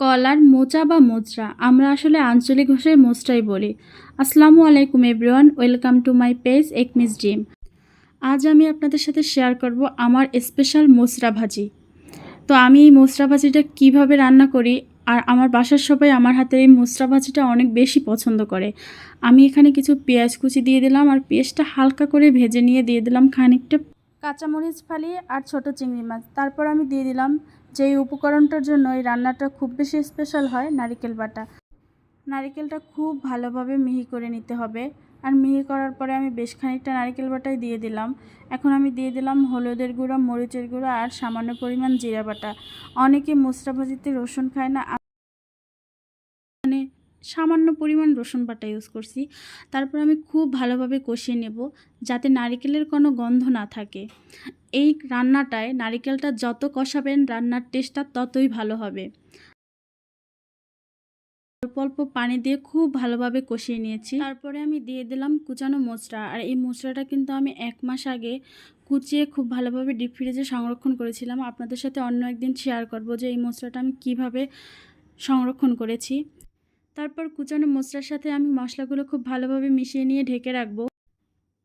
কলার মোচা বা মোচরা আমরা আসলে আঞ্চলিক ভাষায় মোচরাই বলি। আসসালামু আলাইকুম everyone, welcome to my page একমিস ডিম। আজ আমি আপনাদের সাথে শেয়ার করব আমার স্পেশাল মোচরা ভাজি। তো আমি এই মোচরা ভাজিটা কীভাবে রান্না করি আর আমার বাসার সবাই আমার হাতের এই মোচরা ভাজিটা অনেক বেশি পছন্দ করে। আমি এখানে কিছু পেঁয়াজ কুচি দিয়ে দিলাম আর পেঁয়াজটা হালকা করে ভেজে নিয়ে দিয়ে দিলাম খানিকটা কাঁচামরিচ ফালি আর ছোট চিংড়ি মাছ। তারপর আমি দিয়ে দিলাম যে এই উপকরণটার জন্য এই রান্নাটা খুব বেশি স্পেশাল হয়, নারিকেল বাটা। নারিকেলটা খুব ভালোভাবে মিহি করে নিতে হবে। আর মিহি করার পরে আমি বেশ খানিকটা নারিকেল বাটাই দিয়ে দিলাম। এখন আমি দিয়ে দিলাম হলুদের গুঁড়া, মরিচের গুঁড়া আর সামান্য পরিমাণ জিরা বাটা। অনেকে মোচরা ভাজিতে রসুন খায় না সামান্য পরিমাণ রসুন বাটা ইউজ করছি। তারপর আমি খুব ভালোভাবে কষিয়ে নেব যাতে নারিকেলের কোনো গন্ধ না থাকে। এই রান্নাটায় নারিকেলটা যত কষাবেন রান্নার টেস্টটা ততই ভালো হবে। অল্প অল্প পানি দিয়ে খুব ভালোভাবে কষিয়ে নিয়েছি। তারপরে আমি দিয়ে দিলাম কুচানো মোচড়া আর এই মোচড়াটা কিন্তু আমি এক মাস আগে কুচিয়ে খুব ভালোভাবে ডিপ ফ্রিজে সংরক্ষণ করেছিলাম। আপনাদের সাথে অন্য একদিন শেয়ার করব যে এই মোচড়াটা আমি কীভাবে সংরক্ষণ করেছি। তারপর কুচানো মশলার সাথে আমি মশলাগুলো খুব ভালোভাবে মিশিয়ে নিয়ে ঢেকে রাখব।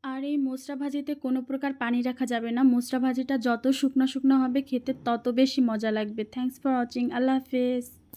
আর এই মোচরা ভাজিতে কোনো প্রকার পানি রাখা যাবে না। মোচরা ভাজিটা যত শুকনো শুকনো হবে খেতে তত বেশি মজা লাগবে। থ্যাংকস ফর ওয়াচিং আল্লাহ হাফেজ।